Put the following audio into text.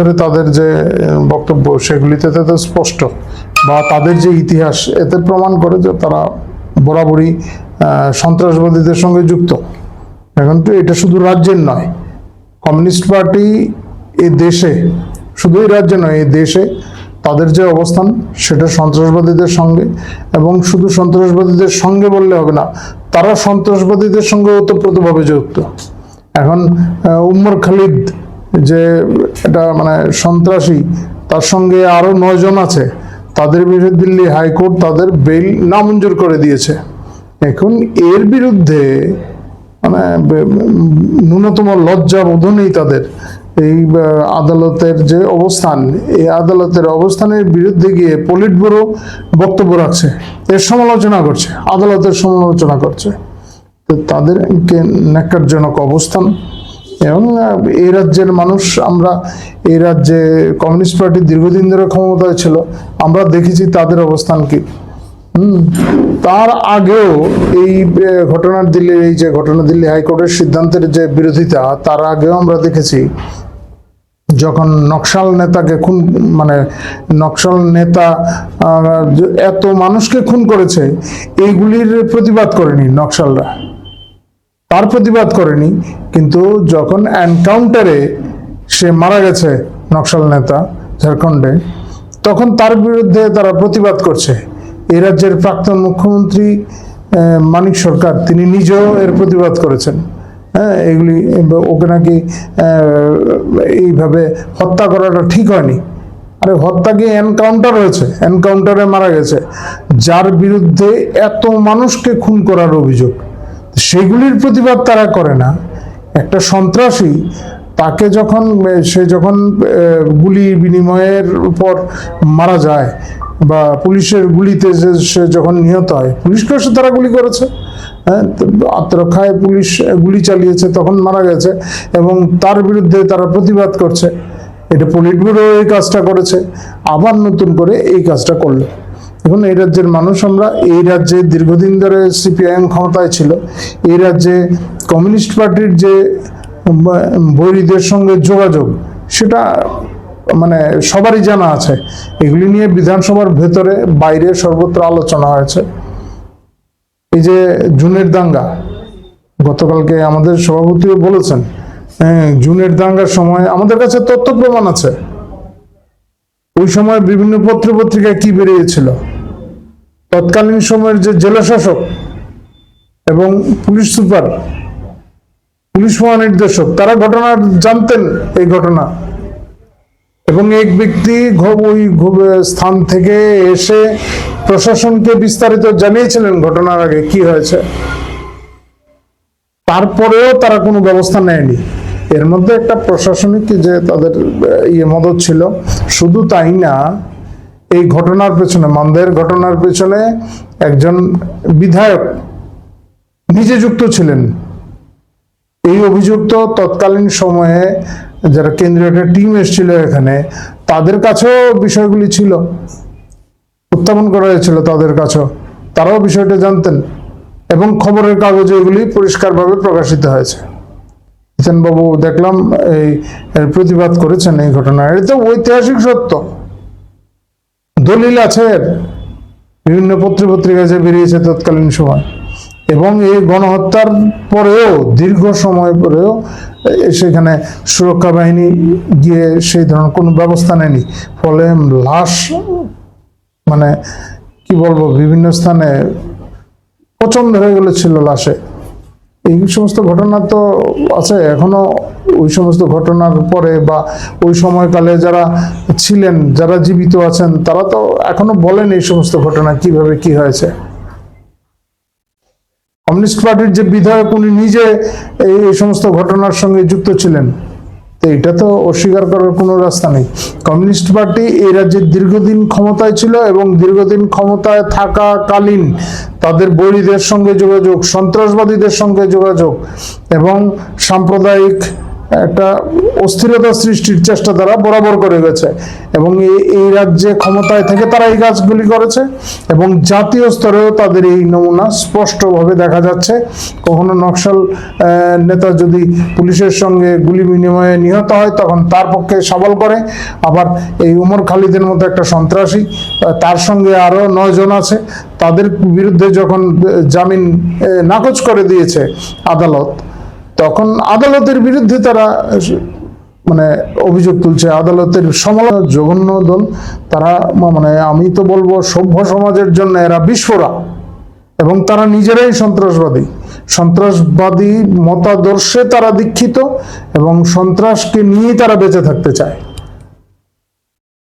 ধরে তাদের যে বক্তব্য সেগুলিতে তো স্পষ্ট। বা তাদের যে ইতিহাস, এতে প্রমাণ করে যে তারা বরাবরই সন্ত্রাসবাদীদের সঙ্গে যুক্ত। এখন তো এটা শুধু রাজ্যের নয়, কমিউনিস্ট পার্টি এ দেশে, শুধু এই রাজ্যে নয়, এই দেশে তাদের যে অবস্থান, সেটা সন্ত্রাসবাদীদের সঙ্গে এবং শুধু সন্ত্রাসবাদীদের সঙ্গে বললে হবে না, তারা সন্ত্রাসবাদীদের সঙ্গে ওতপ্রোতভাবে যুক্ত। এখন উমর খালিদ যে এটা মানে সন্ত্রাসী, তার সঙ্গে আরও নয়জন আছে, তাদের বিরুদ্ধে দিল্লি হাইকোর্ট তাদের বেল নামঞ্জুর করে দিয়েছে। এখন এর বিরুদ্ধে মানে ন্যূনতম লজ্জা বোধ নেই তাদের। এই আদালতের যে অবস্থান, এই আদালতের অবস্থানের বিরুদ্ধে গিয়ে পলিট ব্যুরো বক্তব্য রাখছে, এর সমালোচনা করছে, আদালতের সমালোচনা করছে। তো তাদেরকে অবস্থান এবং এই রাজ্যের মানুষ, আমরা এই রাজ্যে কমিউনিস্ট পার্টি দীর্ঘদিন ধরে ক্ষমতায় ছিল, আমরা দেখেছি তাদের অবস্থান কি। তার আগেও এই ঘটনার দিল্লির, এই যে ঘটনা দিল্লি হাইকোর্টের সিদ্ধান্তের যে বিরোধিতা, তার আগেও আমরা দেখেছি, যখন নকশাল নেতাকে খুন মানে নকশাল নেতা এত মানুষকে খুন করেছে, এইগুলির প্রতিবাদ করেনি নকশালরা। তার প্রতিবাদ করেনি, কিন্তু যখন এনকাউন্টারে সে মারা গেছে নকশাল নেতা ঝাড়খণ্ডে, তখন তার বিরুদ্ধে তারা প্রতিবাদ করছে। এই রাজ্যের প্রাক্তন মুখ্যমন্ত্রী মানিক সরকার, তিনি নিজেও এর প্রতিবাদ করেছেন। হ্যাঁ এগুলি, ওকে নাকি এইভাবে হত্যা করাটা ঠিক হয়নি। আরে, হত্যা কি এনকাউন্টার হয়েছে? এনকাউন্টারে মারা গেছে। যার বিরুদ্ধে এত মানুষকে খুন করার অভিযোগ। সেগুলির প্রতিবাদ তারা করে না। একটা সন্ত্রাসী তাকে যখন, সে যখন গুলি বিনিময়ের উপর মারা যায় বা পুলিশের গুলিতে যে সে যখন নিহত হয়, পুলিশকেও সে তারা গুলি করেছে। হ্যাঁ আত্মরক্ষায় পুলিশ গুলি চালিয়েছে, তখন মারা গেছে এবং তার বিরুদ্ধে তারা প্রতিবাদ করছে। এটা পলিট ব্যুরো এই কাজটা করেছে, আবার নতুন করে এই কাজটা করল। এখন এই রাজ্যের মানুষ আমরা এই রাজ্যে দীর্ঘদিন ধরে সিপিআইএম ক্ষমতায় ছিল। এই রাজ্যে কমিউনিস্ট পার্টির যে বৈরীদের সঙ্গে যোগাযোগ সেটা মানে সবারই জানা আছে। এগুলি নিয়ে বিধানসভার ভেতরে বাইরে সর্বত্র আলোচনা হয়েছে। এই যে জুনের দাঙ্গা গতকালকে আমাদের সভাপতিও বলেছেন হ্যাঁ, জুনের দাঙ্গার সময় আমাদের কাছে তথ্য প্রমাণ আছে। ওই সময় বিভিন্ন পত্র পত্রিকায় কি বেরিয়েছিল? তৎকালীন সময়ের যে জেলা শাসক এবং পুলিশ সুপার, পুলিশ মহানির্দেশক, তারা ঘটনা জানতেন এই ঘটনা। এবং এক ব্যক্তি ওই স্থান থেকে এসে প্রশাসনকে বিস্তারিত জানিয়েছিলেন ঘটনার আগে কি হয়েছে। তারপরেও তারা কোনো ব্যবস্থা নেয়নি। এর মধ্যে একটা প্রশাসনিক যে তাদের ইয়ে মদত ছিল। শুধু তাই না এই ঘটনার পেছনে, মানদের ঘটনার পেছনে একজন বিধায়ক নিজে যুক্ত ছিলেন। এই অভিযুক্ত তৎকালীন সময়ে যারা কেন্দ্রীয় একটা টিম এসেছিল এখানে, তাদের কাছেও বিষয়গুলি ছিল। উত্থাপন করা হয়েছিল তাদের কাছেও। তারাও বিষয়টা জানতেন এবং খবরের কাগজে এগুলি পরিষ্কারভাবে প্রকাশিত হয়েছে। বাবু দেখলাম এই প্রতিবাদ করেছেন এই ঘটনার এটা ঐতিহাসিক সত্য। দলিল আছে, বিভিন্ন পত্রপত্রিকায় যে বেরিয়েছে তৎকালীন সময়। এবং এই গণহত্যার পরেও, দীর্ঘ সময় পরেও সেখানে সুরক্ষা বাহিনী গিয়ে সেই ধরনের কোনো ব্যবস্থা নেয়নি। ফলে লাশ মানে কি বলব, বিভিন্ন স্থানে পছন্দ হয়ে গেল ছিল লাশে। এই সমস্ত ঘটনা তো আছে, এখনও ওই সমস্ত ঘটনার পরে বা ওই সময়কালে যারা ছিলেন, যারা জীবিত আছেন, তারা তো এখনও বলেন এই সমস্ত ঘটনা কীভাবে কি হয়েছে। কমিউনিস্ট পার্টির যে বিধায়ক, উনি নিজে এই সমস্ত ঘটনার সঙ্গে যুক্ত ছিলেন। এটা তো অস্বীকার করার কোনো রাস্তা নেই। কমিউনিস্ট পার্টি এই রাজ্যে দীর্ঘদিন ক্ষমতায় ছিল এবং দীর্ঘদিন ক্ষমতায় থাকাকালীন তাদের বৈরীদের সঙ্গে যোগাযোগ, সন্ত্রাসবাদীদের সঙ্গে যোগাযোগ এবং সাম্প্রদায়িক একটা অস্থিরতা সৃষ্টির চেষ্টা তারা বরাবর করে গেছে। এবং এই রাজ্যে ক্ষমতায় থেকে তারা এই কাজগুলি করেছে এবং জাতীয় স্তরেও তাদের এই নমুনা স্পষ্টভাবে দেখা যাচ্ছে। কখনো নকশাল নেতা যদি পুলিশের সঙ্গে গুলি বিনিময়ে নিহত হয়, তখন তার পক্ষে সবল করে। আবার এই উমর খালিদের মতো একটা সন্ত্রাসী তার সঙ্গে আরও নয়জন আছে। তাদের বিরুদ্ধে যখন জামিন নাকচ করে দিয়েছে আদালত তখন আদালতের বিরুদ্ধে তারা মানে অভিযোগ তুলছে। আদালতের সমালোচনা জঘন্য দল, তারা মানে আমি তো বলব সভ্য সমাজের জন্য এরা বিস্ফোরা এবং তারা নিজেরাই সন্ত্রাসবাদী। সন্ত্রাসবাদী মতাদর্শে তারা দীক্ষিত এবং সন্ত্রাসকে নিয়েই তারা বেঁচে থাকতে চায়।